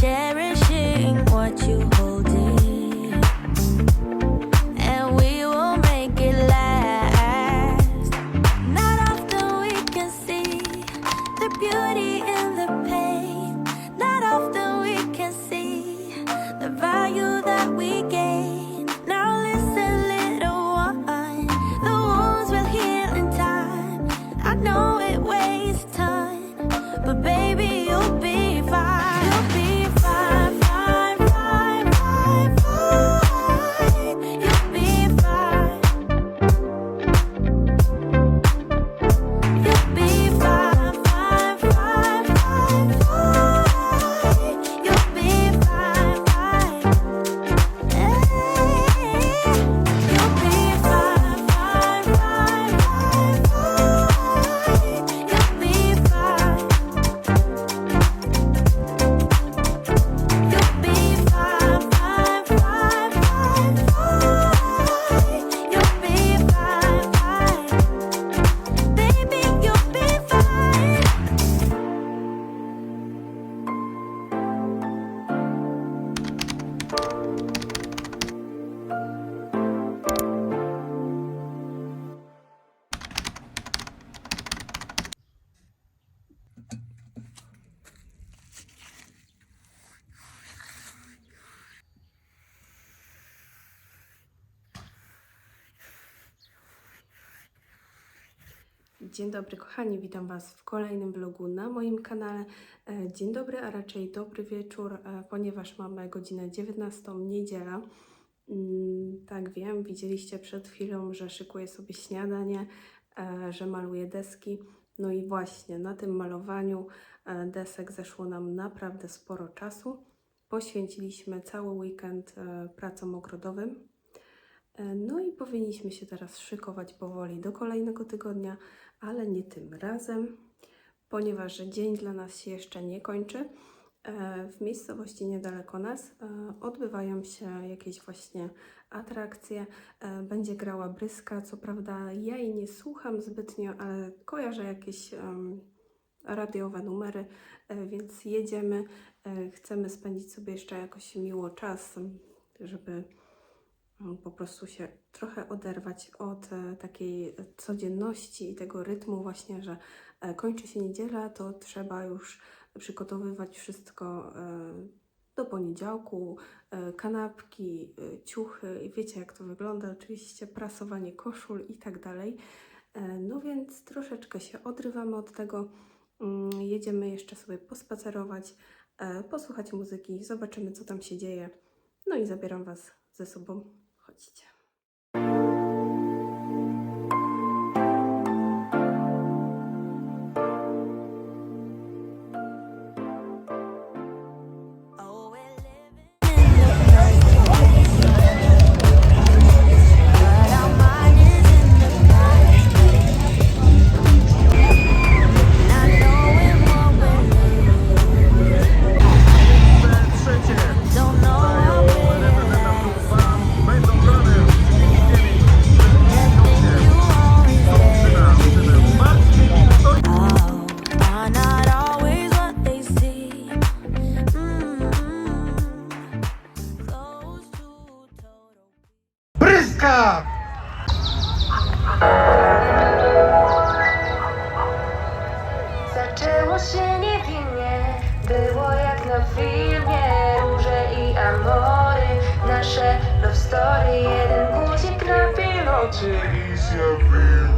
cherishing what you Dzień dobry kochani, witam Was w kolejnym vlogu na moim kanale. E, Dzień dobry, a raczej dobry wieczór, e, ponieważ mamy godzinę 19, niedziela. Mm, Tak wiem, widzieliście przed chwilą, że szykuję sobie śniadanie, e, że maluję deski. No i właśnie na tym malowaniu desek zeszło nam naprawdę sporo czasu. Poświęciliśmy cały weekend pracom ogrodowym. E, No i powinniśmy się teraz szykować powoli do kolejnego tygodnia, ale nie tym razem, ponieważ dzień dla nas się jeszcze nie kończy. E, W miejscowości niedaleko nas e, odbywają się jakieś właśnie atrakcje. Będzie grała bryska, co prawda ja jej nie słucham zbytnio, ale kojarzę jakieś radiowe numery, więc jedziemy. Chcemy spędzić sobie jeszcze jakoś miło czas, żeby po prostu się trochę oderwać od e, takiej codzienności i tego rytmu właśnie, że e, kończy się niedziela, to trzeba już przygotowywać wszystko e, do poniedziałku, kanapki, ciuchy wiecie jak to wygląda, oczywiście prasowanie koszul i tak dalej. No więc troszeczkę się odrywamy od tego, Mm, jedziemy jeszcze sobie pospacerować, posłuchać muzyki, zobaczymy co tam się dzieje. No i zabieram Was ze sobą. Ходіть. Pryska! Zaczęło się niewinnie, było jak na filmie Róże i amory, nasze love story Jeden guzik na pilocie I zjawiła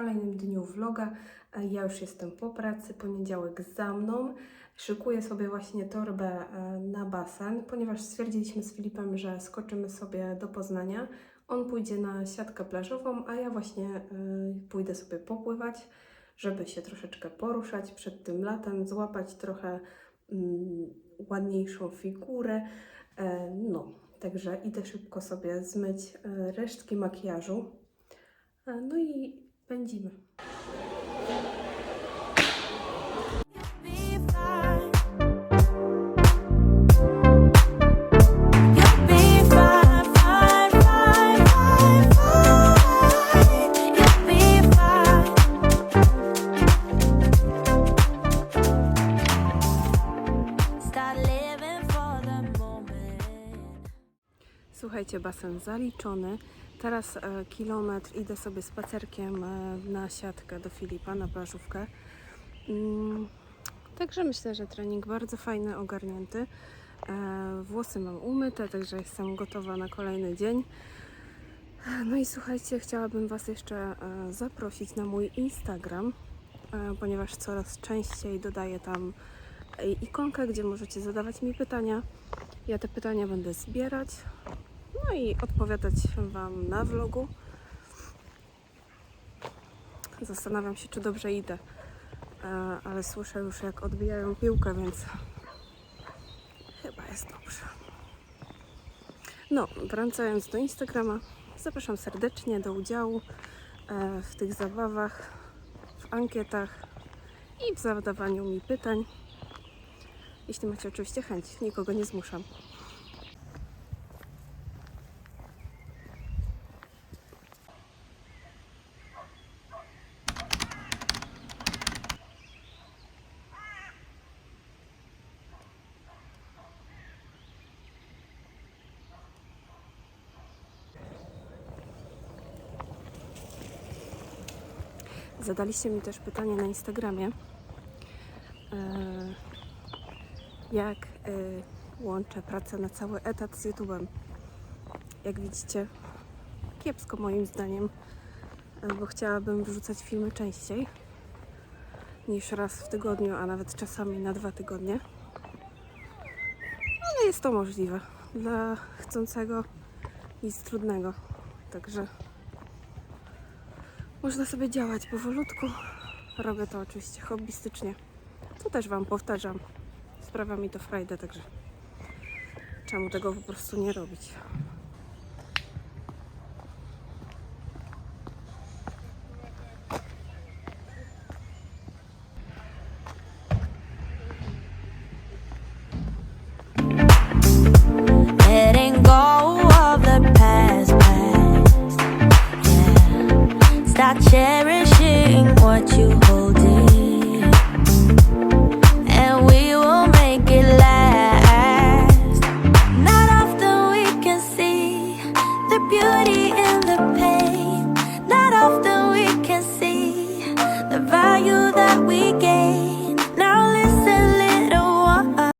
kolejnym dniu vloga. E, Ja już jestem po pracy, poniedziałek za mną. Szykuję sobie właśnie torbę e, na basen, ponieważ stwierdziliśmy z Filipem, że skoczymy sobie do Poznania. On pójdzie na siatkę plażową, a ja właśnie e, pójdę sobie popływać, żeby się troszeczkę poruszać przed tym latem, złapać trochę mm, ładniejszą figurę. No, także idę szybko sobie zmyć resztki makijażu. No i pędzimy. Słuchajcie, basen zaliczony. Teraz e, kilometr idę sobie spacerkiem e, na siatkę do Filipa, na plażówkę. Mm, także myślę, że trening bardzo fajny, ogarnięty. E, włosy mam umyte, także jestem gotowa na kolejny dzień. No i słuchajcie, chciałabym Was jeszcze zaprosić na mój Instagram, ponieważ coraz częściej dodaję tam ikonkę, gdzie możecie zadawać mi pytania. Ja te pytania będę zbierać, no i odpowiadać Wam na vlogu. Zastanawiam się, czy dobrze idę, e, ale słyszę już, jak odbijają piłkę, więc chyba jest dobrze. No, wracając do Instagrama, zapraszam serdecznie do udziału e, w tych zabawach, w ankietach i w zadawaniu mi pytań. Jeśli macie oczywiście chęć, nikogo nie zmuszam. Zadaliście mi też pytanie na Instagramie, e, jak e, łączę pracę na cały etat z YouTube'em. Jak widzicie, kiepsko moim zdaniem, e, bo chciałabym wrzucać filmy częściej niż raz w tygodniu, a nawet czasami na dwa tygodnie. Ale jest to możliwe. Dla chcącego nic trudnego. Także można sobie działać powolutku. Robię to oczywiście hobbystycznie. To też Wam powtarzam. Sprawia mi to frajdę, także czemu tego po prostu nie robić? You